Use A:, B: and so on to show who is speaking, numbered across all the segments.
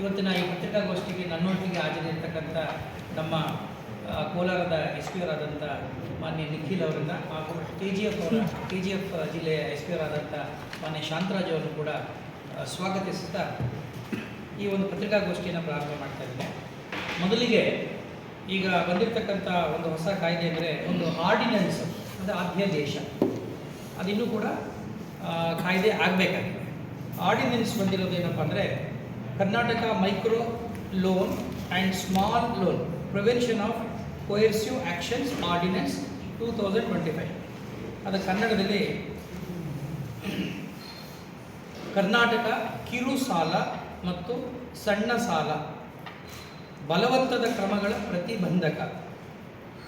A: ಇವತ್ತಿನ ಈ ಪತ್ರಿಕಾಗೋಷ್ಠಿಗೆ ನನ್ನೊಟ್ಟಿಗೆ ಹಾಜರಿರ್ತಕ್ಕಂಥ ನಮ್ಮ ಕೋಲಾರದ ಎಸ್ ಪಿ ಅವರಾದಂಥ ಮಾನ್ಯ ನಿಖಿಲ್ ಅವರನ್ನು ಹಾಗೂ ಕೆ ಜಿ ಎಫ್ ಅವರ, ಕೆ ಜಿ ಎಫ್ ಜಿಲ್ಲೆಯ ಎಸ್ ಪಿ ಅವರಾದಂಥ ಮಾನ್ಯ ಶಾಂತರಾಜ್ ಅವರನ್ನು ಕೂಡ ಸ್ವಾಗತಿಸುತ್ತಾ ಈ ಒಂದು ಪತ್ರಿಕಾಗೋಷ್ಠಿಯನ್ನು ಪ್ರಾರಂಭ ಮಾಡ್ತಾ ಇದ್ದೇನೆ. ಮೊದಲಿಗೆ ಈಗ ಬಂದಿರತಕ್ಕಂಥ ಒಂದು ಹೊಸ ಕಾಯ್ದೆ ಅಂದರೆ ಒಂದು ಆರ್ಡಿನೆನ್ಸ್, ಅಂದರೆ ಅಧ್ಯಾದೇಶ. ಅದಿನ್ನೂ ಕೂಡ ಕಾಯ್ದೆ ಆಗಬೇಕಾಗಿದೆ. ಆರ್ಡಿನೆನ್ಸ್ ಬಂದಿರೋದು ಏನಪ್ಪ ಅಂದರೆ Karnataka micro loan and small loan prevention of coercive actions ordinance two thousand twenty five. ಅದು ಕನ್ನಡದಲ್ಲಿ ಕರ್ನಾಟಕ ಕಿರು ಸಾಲ ಮತ್ತು ಸಣ್ಣ ಸಾಲ ಬಲವತ್ತದ ಕ್ರಮಗಳ ಪ್ರತಿಬಂಧಕ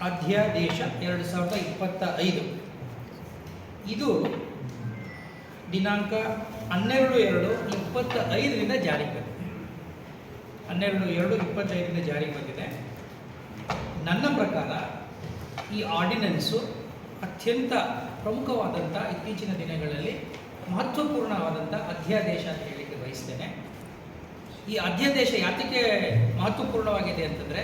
A: ಅಧ್ಯಾದೇಶ ಎರಡು ಸಾವಿರದ ಇಪ್ಪತ್ತ ಐದು. ಇದು ದಿನಾಂಕ ಹನ್ನೆರಡು ಎರಡು ಇಪ್ಪತ್ತ ಐದರಿಂದ ಜಾರಿಗೆ ಹನ್ನೆರಡು, ಎರಡು ಇಪ್ಪತ್ತೈದರಿಂದ ಜಾರಿಗೆ ಬಂದಿದೆ. ನನ್ನ ಪ್ರಕಾರ ಈ ಆರ್ಡಿನೆನ್ಸು ಅತ್ಯಂತ ಪ್ರಮುಖವಾದಂಥ ಇತ್ತೀಚಿನ ದಿನಗಳಲ್ಲಿ ಮಹತ್ವಪೂರ್ಣವಾದಂಥ ಅಧ್ಯಾದೇಶ ಅಂತ ಹೇಳಲಿಕ್ಕೆ ಬಯಸ್ತೇನೆ. ಈ ಅಧ್ಯಾದೇಶ ಯಾತಕ್ಕೆ ಮಹತ್ವಪೂರ್ಣವಾಗಿದೆ ಅಂತಂದರೆ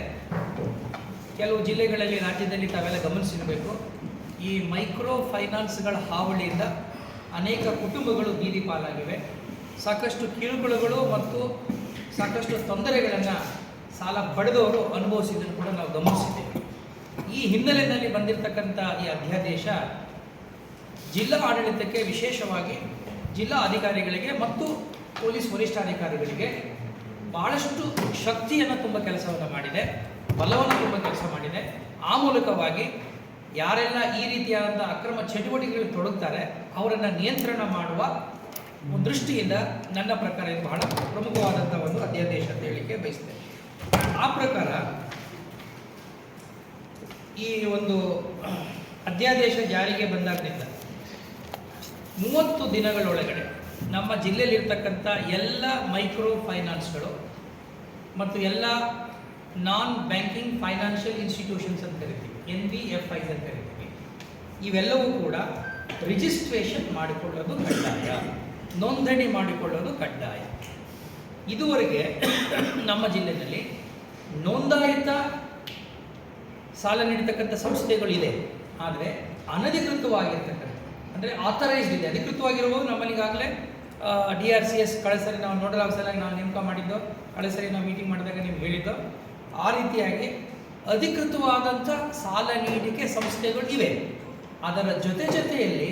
A: ಕೆಲವು ಜಿಲ್ಲೆಗಳಲ್ಲಿ ರಾಜ್ಯದಲ್ಲಿ ತಾವೆಲ್ಲ ಗಮನಿಸಿರಬೇಕು. ಈ ಮೈಕ್ರೋ ಫೈನಾನ್ಸ್ಗಳ ಹಾವಳಿಯಿಂದ ಅನೇಕ ಕುಟುಂಬಗಳು ಬೀದಿ ಪಾಲಾಗಿವೆ. ಸಾಕಷ್ಟು ಕಿರುಕುಳಗಳು ಮತ್ತು ಸಾಕಷ್ಟು ತೊಂದರೆಗಳನ್ನು ಸಾಲ ಪಡೆದವರು ಅನುಭವಿಸಿದ್ದನ್ನು ಕೂಡ ನಾವು ಗಮನಿಸಿದ್ದೇವೆ. ಈ ಹಿನ್ನೆಲೆಯಲ್ಲಿ ಬಂದಿರತಕ್ಕಂಥ ಈ ಅಧ್ಯಾದೇಶ ಜಿಲ್ಲಾ ಆಡಳಿತಕ್ಕೆ ವಿಶೇಷವಾಗಿ ಜಿಲ್ಲಾ ಅಧಿಕಾರಿಗಳಿಗೆ ಮತ್ತು ಪೊಲೀಸ್ ವರಿಷ್ಠಾಧಿಕಾರಿಗಳಿಗೆ ಬಹಳಷ್ಟು ಶಕ್ತಿಯನ್ನು ತುಂಬ ಕೆಲಸವನ್ನು ಮಾಡಿದೆ, ಬಲವನ್ನು ತುಂಬ ಕೆಲಸ ಮಾಡಿದೆ. ಆ ಮೂಲಕವಾಗಿ ಯಾರೆಲ್ಲ ಈ ರೀತಿಯಾದಂಥ ಅಕ್ರಮ ಚಟುವಟಿಕೆಗಳಲ್ಲಿ ತೊಡಗ್ತಾರೆ, ಅವರನ್ನು ನಿಯಂತ್ರಣ ಮಾಡುವ ದೃಷ್ಟಿಯಿಂದ ನನ್ನ ಪ್ರಕಾರ ಇದು ಬಹಳ ಪ್ರಮುಖವಾದಂಥ ಒಂದು ಅಧ್ಯಾದೇಶ ಅಂತ ಹೇಳಲಿಕ್ಕೆ ಬಯಸ್ತೇನೆ. ಆ ಪ್ರಕಾರ ಈ ಒಂದು ಅಧ್ಯಾದೇಶ ಜಾರಿಗೆ ಬಂದಾಗಲಿಂದ ಮೂವತ್ತು ದಿನಗಳೊಳಗಡೆ ನಮ್ಮ ಜಿಲ್ಲೆಯಲ್ಲಿರ್ತಕ್ಕಂಥ ಎಲ್ಲ ಮೈಕ್ರೋ ಫೈನಾನ್ಸ್ಗಳು ಮತ್ತು ಎಲ್ಲ ನಾನ್ ಬ್ಯಾಂಕಿಂಗ್ ಫೈನಾನ್ಷಿಯಲ್ ಇನ್ಸ್ಟಿಟ್ಯೂಷನ್ಸ್ ಅಂತ ಕರಿತೀವಿ, ಎನ್ ಬಿ ಎಫ್ ಐಸ್ ಅಂತ ಕರಿತೀವಿ. ಇವೆಲ್ಲವೂ ಕೂಡ ರಿಜಿಸ್ಟ್ರೇಷನ್ ಮಾಡಿಕೊಳ್ಳೋದು ಕಡ್ಡಾಯ. ನೋಂದಣಿ ಮಾಡಿಕೊಳ್ಳೋದು ಕಡ್ಡಾಯ. ಇದುವರೆಗೆ ನಮ್ಮ ಜಿಲ್ಲೆಯಲ್ಲಿ ನೋಂದಾಯಿತ ಸಾಲ ನೀಡತಕ್ಕಂಥ ಸಂಸ್ಥೆಗಳಿದೆ ಆದರೆ ಅನಧಿಕೃತವಾಗಿರ್ತಕ್ಕಂಥ, ಅಂದರೆ ಆಥರೈಸ್ಡ್ ಇದೆ. ಅಧಿಕೃತವಾಗಿರುವುದು ನಮ್ಮಲ್ಲಿ ಈಗಾಗಲೇ ಡಿ ಆರ್ ಸಿ ಎಸ್ ಕಳೆದ ನಾವು ನೋಡಲ್ ಆಫೀಸಲ್ಲಿ ನಾವು ನೇಮಕ ಮಾಡಿದ್ದು ಕಳೆದ ನಾವು ಮೀಟಿಂಗ್ ಮಾಡಿದಾಗ ನೀವು ಹೇಳಿದ್ದು, ಆ ರೀತಿಯಾಗಿ ಅಧಿಕೃತವಾದಂಥ ಸಾಲ ನೀಡಿಕೆ ಸಂಸ್ಥೆಗಳು ಇವೆ. ಅದರ ಜೊತೆ ಜೊತೆಯಲ್ಲಿ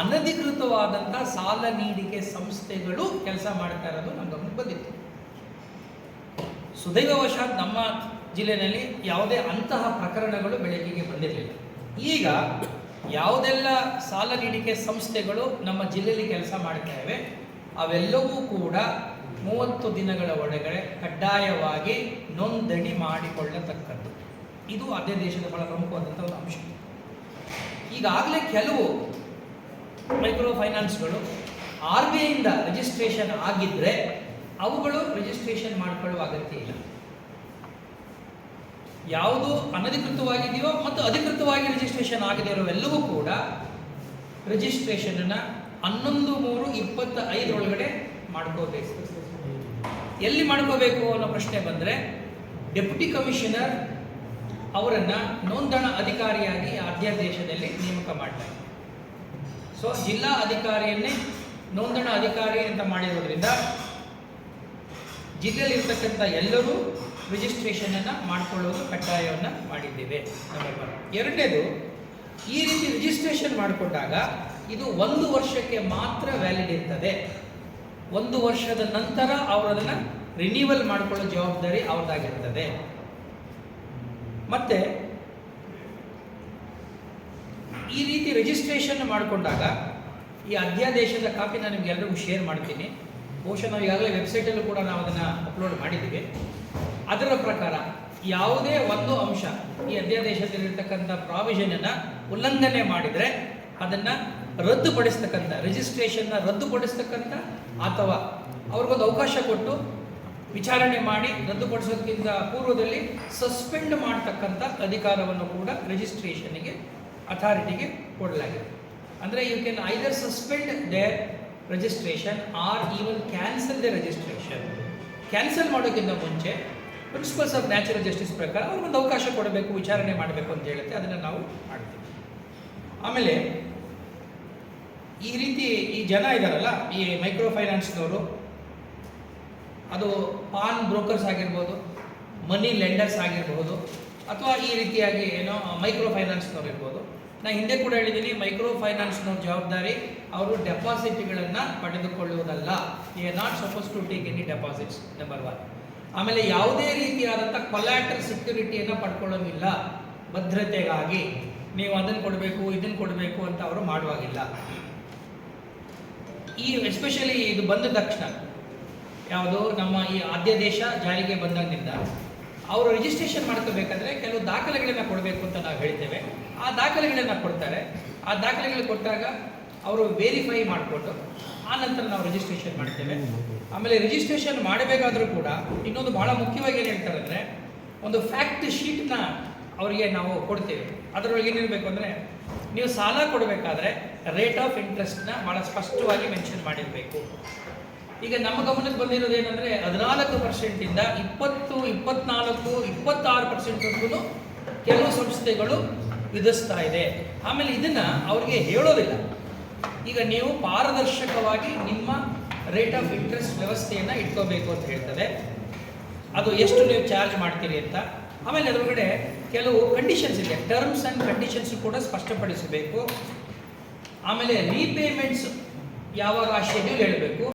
A: ಅನಧಿಕೃತವಾದಂಥ ಸಾಲ ನೀಡಿಕೆ ಸಂಸ್ಥೆಗಳು ಕೆಲಸ ಮಾಡ್ತಾ ಇರೋದು ನಮ್ಮ ಗಮನಕ್ಕೆ ಬಂದಿತ್ತು. ಸುದೈವಶಾತ್ ನಮ್ಮ ಜಿಲ್ಲೆಯಲ್ಲಿ ಯಾವುದೇ ಅಂತಹ ಪ್ರಕರಣಗಳು ಬೆಳಕಿಗೆ ಬಂದಿರಲಿಲ್ಲ. ಈಗ ಯಾವುದೆಲ್ಲ ಸಾಲ ನೀಡಿಕೆ ಸಂಸ್ಥೆಗಳು ನಮ್ಮ ಜಿಲ್ಲೆಯಲ್ಲಿ ಕೆಲಸ ಮಾಡ್ತಾ ಇವೆ, ಅವೆಲ್ಲವೂ ಕೂಡ ಮೂವತ್ತು ದಿನಗಳ ಒಳಗಡೆ ಕಡ್ಡಾಯವಾಗಿ ನೋಂದಣಿ ಮಾಡಿಕೊಳ್ಳತಕ್ಕದ್ದು. ಇದು ಅಧ್ಯಾದೇಶದ ಬಹಳ ಪ್ರಮುಖವಾದಂಥ ಒಂದು ಅಂಶ. ಈಗಾಗಲೇ ಕೆಲವು ಮೈಕ್ರೋ ಫೈನಾನ್ಸ್ಗಳು ಆರ್ ಬಿ ಐಯಿಂದ ರಿಜಿಸ್ಟ್ರೇಷನ್ ಆಗಿದ್ದರೆ ಅವುಗಳು ರಿಜಿಸ್ಟ್ರೇಷನ್ ಮಾಡಿಕೊಳ್ಳುವ ಅಗತ್ಯ ಇಲ್ಲ. ಯಾವುದು ಅನಧಿಕೃತವಾಗಿದೆಯೋ ಮತ್ತು ಅಧಿಕೃತವಾಗಿ ರಿಜಿಸ್ಟ್ರೇಷನ್ ಆಗದೇ ಇರೋವೆಲ್ಲವೂ ಕೂಡ ರಿಜಿಸ್ಟ್ರೇಷನನ್ನು ಹನ್ನೊಂದು ಮೂರು ಇಪ್ಪತ್ತ ಐದರೊಳಗಡೆ ಮಾಡ್ಕೋಬೇಕು. ಎಲ್ಲಿ ಮಾಡ್ಕೋಬೇಕು ಅನ್ನೋ ಪ್ರಶ್ನೆ ಬಂದರೆ ಡೆಪ್ಯೂಟಿ ಕಮಿಷನರ್ ಅವರನ್ನು ನೋಂದಣ ಅಧಿಕಾರಿಯಾಗಿ ಅಧ್ಯಾದೇಶದಲ್ಲಿ ನೇಮಕ ಮಾಡ್ತಾರೆ ಸೊ ಜಿಲ್ಲಾ ಅಧಿಕಾರಿಯನ್ನೇ ನೋಂದಣ ಅಧಿಕಾರಿ ಅಂತ ಮಾಡಿರೋದ್ರಿಂದ ಜಿಲ್ಲೆಯಲ್ಲಿರ್ತಕ್ಕಂಥ ಎಲ್ಲರೂ ರಿಜಿಸ್ಟ್ರೇಷನನ್ನು ಮಾಡಿಕೊಳ್ಳೋದು ಕಡ್ಡಾಯವನ್ನು ಮಾಡಿದ್ದೇವೆ ನಂಬರ್ ಎರಡನೇದು, ಈ ರೀತಿ ರಿಜಿಸ್ಟ್ರೇಷನ್ ಮಾಡಿಕೊಂಡಾಗ ಇದು ಒಂದು ವರ್ಷಕ್ಕೆ ಮಾತ್ರ ವ್ಯಾಲಿಡ್ ಇರ್ತದೆ. ಒಂದು ವರ್ಷದ ನಂತರ ಅವರು ಅದನ್ನು ರಿನ್ಯೂವಲ್ ಮಾಡಿಕೊಳ್ಳೋ ಜವಾಬ್ದಾರಿ ಅವ್ರದ್ದಾಗಿರ್ತದೆ. ಮತ್ತೆ ಈ ರೀತಿ ರಿಜಿಸ್ಟ್ರೇಷನ್ ಮಾಡಿಕೊಂಡಾಗ ಈ ಅಧ್ಯಾದೇಶದ ಕಾಪಿ ನಾನು ನಿಮ್ಗೆ ಎಲ್ರಿಗೂ ಶೇರ್ ಮಾಡ್ತೀನಿ. ಬಹುಶಃ ನಾವು ಈಗಾಗಲೇ ವೆಬ್ಸೈಟಲ್ಲೂ ಕೂಡ ನಾವು ಅದನ್ನು ಅಪ್ಲೋಡ್ ಮಾಡಿದ್ದೀವಿ. ಅದರ ಪ್ರಕಾರ ಯಾವುದೇ ಒಂದು ಅಂಶ ಈ ಅಧ್ಯಾದೇಶದಲ್ಲಿರ್ತಕ್ಕಂಥ ಪ್ರಾವಿಷನನ್ನು ಉಲ್ಲಂಘನೆ ಮಾಡಿದರೆ ಅದನ್ನು ರದ್ದುಪಡಿಸ್ತಕ್ಕಂಥ ರಿಜಿಸ್ಟ್ರೇಷನ್ನ ರದ್ದುಪಡಿಸ್ತಕ್ಕಂಥ ಅಥವಾ ಅವ್ರಿಗೊಂದು ಅವಕಾಶ ಕೊಟ್ಟು ವಿಚಾರಣೆ ಮಾಡಿ ರದ್ದುಪಡಿಸೋದಕ್ಕಿಂತ ಪೂರ್ವದಲ್ಲಿ ಸಸ್ಪೆಂಡ್ ಮಾಡ್ತಕ್ಕಂಥ ಅಧಿಕಾರವನ್ನು ಕೂಡ ರಿಜಿಸ್ಟ್ರೇಷನ್ಗೆ ಅಥಾರಿಟಿಗೆ ಕೊಡಲಾಗಿದೆ. ಅಂದರೆ you can either suspend their registration or even cancel the registration cancel ಮಾಡೋಕ್ಕಿಂತ ಮುಂಚೆ ಪ್ರಿನ್ಸಿಪಲ್ಸ್ ಆಫ್ ನ್ಯಾಚುರಲ್ ಜಸ್ಟಿಸ್ ಪ್ರಕಾರ ಅವ್ರಿಗೊಂದು ಅವಕಾಶ ಕೊಡಬೇಕು, ವಿಚಾರಣೆ ಮಾಡಬೇಕು ಅಂತ ಹೇಳುತ್ತೆ, ಅದನ್ನು ನಾವು ಮಾಡ್ತೀವಿ. ಆಮೇಲೆ ಈ ರೀತಿ ಈ ಜನ ಇದ್ದಾರಲ್ಲ ಈ ಮೈಕ್ರೋ ಫೈನಾನ್ಸ್ನವರು ಅದು ಪಾನ್ ಬ್ರೋಕರ್ಸ್ ಆಗಿರ್ಬೋದು ಮನಿ ಲೆಂಡರ್ಸ್ ಆಗಿರ್ಬೋದು, ಅಥವಾ ಈ ರೀತಿಯಾಗಿ ಏನೋ ಮೈಕ್ರೋ ಫೈನಾನ್ಸ್ನವ್ರು ಇರ್ಬೋದು ನಾನು ಹಿಂದೆ ಕೂಡ ಹೇಳಿದ್ದೀನಿ ಮೈಕ್ರೋ ಫೈನಾನ್ಸ್ನ ಜವಾಬ್ದಾರಿ ಅವರು ಡೆಪಾಸಿಟ್ಗಳನ್ನು ಪಡೆದುಕೊಳ್ಳುವುದಲ್ಲ. A not suppose to take any deposits number one ಆಮೇಲೆ ಯಾವುದೇ ರೀತಿಯಾದಂಥ ಕೊಲ್ಯಾಟರ್ ಸೆಕ್ಯೂರಿಟಿಯನ್ನು ಪಡ್ಕೊಳ್ಳೋದಿಲ್ಲ ಭದ್ರತೆಗಾಗಿ. ನೀವು ಅದನ್ನು ಕೊಡಬೇಕು ಇದನ್ನು ಕೊಡಬೇಕು ಅಂತ ಅವರು ಮಾಡುವಾಗಿಲ್ಲ. ಈ ಎಸ್ಪೆಷಲಿ ಇದು ಬಂದ ತಕ್ಷಣ, ಯಾವುದು ನಮ್ಮ ಈ ಆದ್ಯ ದೇಶ ಜಾರಿಗೆ ಬಂದಾಗಿನಿಂದ ಅವರು ರಿಜಿಸ್ಟ್ರೇಷನ್ ಮಾಡ್ಕೋಬೇಕಾದ್ರೆ ಕೆಲವು ದಾಖಲೆಗಳನ್ನು ಕೊಡಬೇಕು ಅಂತ ನಾವು ಹೇಳ್ತೇವೆ. ಆ ದಾಖಲೆಗಳನ್ನು ಕೊಡ್ತಾರೆ. ಆ ದಾಖಲೆಗಳು ಕೊಟ್ಟಾಗ ಅವರು ವೇರಿಫೈ ಮಾಡಿಕೊಂಡು ಆ ನಂತರ ನಾವು ರಿಜಿಸ್ಟ್ರೇಷನ್ ಮಾಡ್ತೇವೆ. ಆಮೇಲೆ ರಿಜಿಸ್ಟ್ರೇಷನ್ ಮಾಡಬೇಕಾದ್ರೂ ಕೂಡ ಇನ್ನೊಂದು ಬಹಳ ಮುಖ್ಯವಾಗಿ ಏನು ಹೇಳ್ತಾರೆ ಅಂದರೆ ಒಂದು ಫ್ಯಾಕ್ಟ್ ಶೀಟ್ನ ಅವರಿಗೆ ನಾವು ಕೊಡ್ತೇವೆ. ಅದರೊಳಗೆ ಏನಿರಬೇಕು ಅಂದರೆ ನೀವು ಸಾಲ ಕೊಡಬೇಕಾದ್ರೆ ರೇಟ್ ಆಫ್ ಇಂಟ್ರೆಸ್ಟ್ನ ಭಾಳ ಸ್ಪಷ್ಟವಾಗಿ ಮೆನ್ಷನ್ ಮಾಡಿರಬೇಕು. ಈಗ ನಮ್ಮ ಗಮನಕ್ಕೆ ಬಂದಿರೋದು ಏನಂದ್ರೆ ಹದಿನಾಲ್ಕು ಪರ್ಸೆಂಟಿಂದ ಇಪ್ಪತ್ತು, ಇಪ್ಪತ್ನಾಲ್ಕು, ಇಪ್ಪತ್ತಾರು ಪರ್ಸೆಂಟ್ ವರ್ಗೂ ಕೆಲವು ಸಂಸ್ಥೆಗಳು ವಿಧಿಸ್ತಾ ಇದೆ. ಆಮೇಲೆ ಇದನ್ನ ಅವ್ರಿಗೆ ಹೇಳೋದಿಲ್ಲ. ಈಗ ನೀವು ಪಾರದರ್ಶಕವಾಗಿ ನಿಮ್ಮ ರೇಟ್ ಆಫ್ ಇಂಟ್ರೆಸ್ಟ್ ವ್ಯವಸ್ಥೆಯನ್ನು ಇಟ್ಕೋಬೇಕು ಅಂತ ಹೇಳ್ತದೆ. ಅದು ಎಷ್ಟು ನೀವು ಚಾರ್ಜ್ ಮಾಡ್ತೀರಿ ಅಂತ. ಆಮೇಲೆ ಅದರೊಳಗಡೆ ಕೆಲವು ಕಂಡೀಷನ್ಸ್ ಇದೆ. ಟರ್ಮ್ಸ್ ಆ್ಯಂಡ್ ಕಂಡೀಷನ್ಸ್ ಕೂಡ ಸ್ಪಷ್ಟಪಡಿಸಬೇಕು. ಆಮೇಲೆ ರೀಪೇಮೆಂಟ್ಸ್ ಯಾವಾಗ ಆ ಶೆಡ್ಯೂಲ್ ಹೇಳಬೇಕು.